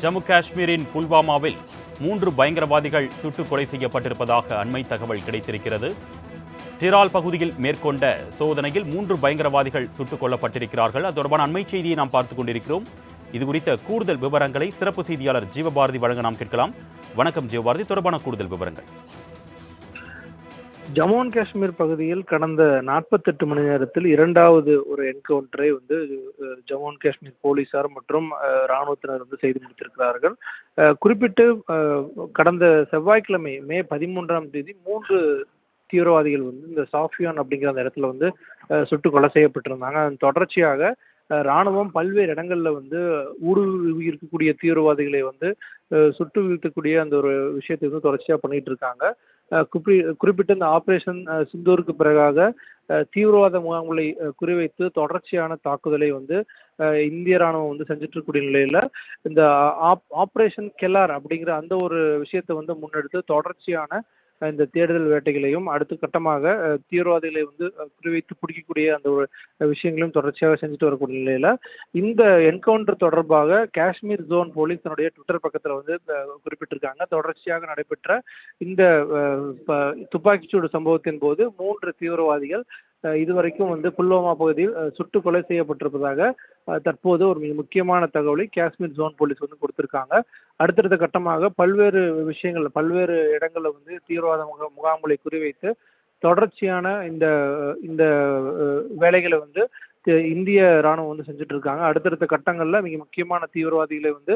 ஜம்மு காஷ்மீரின் புல்வாமாவில் மூன்று பயங்கரவாதிகள் சுட்டுக் கொலை செய்யப்பட்டிருப்பதாக அண்மை தகவல் கிடைத்திருக்கிறது. டிரால் பகுதியில் மேற்கொண்ட சோதனையில் மூன்று பயங்கரவாதிகள் சுட்டுக் கொல்லப்பட்டிருக்கிறார்கள். அது தொடர்பான அண்மை செய்தியை நாம் பார்த்துக் கொண்டிருக்கிறோம். இது குறித்த கூடுதல் விவரங்களை சிறப்பு செய்தியாளர் ஜீவபாரதி வழங்க நாம் கேட்கலாம். வணக்கம் ஜீவபாரதி. தொடர்பான கூடுதல் விவரங்கள். ஜம்மு அண்ட் காஷ்மீர் பகுதியில் கடந்த நாற்பத்தெட்டு மணி நேரத்தில் இரண்டாவது ஒரு என்கவுண்டரை வந்து ஜம்மு அண்ட் காஷ்மீர் போலீசார் மற்றும் இராணுவத்தினர் ராணுவத்தினர் வந்து செய்து முடித்திருக்கிறார்கள். குறிப்பிட்டு கடந்த செவ்வாய்க்கிழமை மே பதிமூன்றாம் தேதி மூன்று தீவிரவாதிகள் வந்து இந்த சாஃபியான் அப்படிங்கிற அந்த இடத்துல வந்து சுட்டு கொலை செய்யப்பட்டிருந்தாங்க. அதன் தொடர்ச்சியாக ராணுவம் பல்வேறு இடங்களில் வந்து ஊடுருவி இருக்கக்கூடிய தீவிரவாதிகளை வந்து சுட்டு வீழ்த்தக்கூடிய அந்த ஒரு விஷயத்தை வந்து தொடர்ச்சியாக பண்ணிட்டு இருக்காங்க. குறிப்பி குறிப்பிட்ட இந்த ஆபரேஷன் சிந்தூருக்கு பிறகாக தீவிரவாத முகாம்களை குறிவைத்து தொடர்ச்சியான தாக்குதலை வந்து இந்திய ராணுவம் வந்து செஞ்சுட்டு இருக்கக்கூடிய நிலையில இந்த ஆப் ஆப்ரேஷன் கெல்லார் அப்படிங்கிற அந்த ஒரு விஷயத்தை வந்து முன்னெடுத்து தொடர்ச்சியான இந்த தேடுதல் வேட்டைகளையும் அடுத்த கட்டமாக தீவிரவாதிகளை வந்து குறிவைத்து பிடிக்கக்கூடிய அந்த ஒரு விஷயங்களையும் தொடர்ச்சியாக செஞ்சுட்டு வரக்கூடிய நிலையில இந்த என்கவுண்டர் தொடர்பாக காஷ்மீர் ஜோன் போலீஸ் தன்னுடைய ட்விட்டர் பக்கத்தில் வந்து குறிப்பிட்டிருக்காங்க. தொடர்ச்சியாக நடைபெற்ற இந்த துப்பாக்கிச்சூடு சம்பவத்தின் போது மூன்று தீவிரவாதிகள் இதுவரைக்கும் வந்து புல்வாமா பகுதியில் அஹ், சுட்டு கொலை செய்யப்பட்டிருப்பதாக தற்போது ஒரு மிக முக்கியமான தகவலை காஷ்மீர் ஜோன் போலீஸ் வந்து கொடுத்துருக்காங்க. அடுத்தடுத்த கட்டமாக பல்வேறு விஷயங்கள் பல்வேறு இடங்களில் வந்து தீவிரவாத முக முகாம்களை குறிவைத்து தொடர்ச்சியான இந்த இந்த வேலைகளை வந்து இந்திய ராணுவம் வந்து செஞ்சுட்டு இருக்காங்க அடுத்தடுத்த கட்டங்களில் மிக முக்கியமான தீவிரவாதிகளை வந்து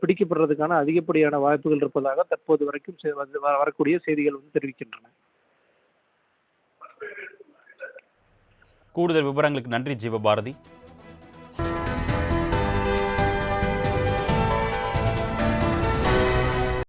பிடிக்கப்படுறதுக்கான அதிகப்படியான வாய்ப்புகள் இருப்பதாக தற்போது வரைக்கும் செ- வந்து வ- வரக்கூடிய செய்திகள் வந்து தெரிவிக்கின்றன. கூடுதல் விவரங்களுக்கு நன்றி ஜீவபாரதி.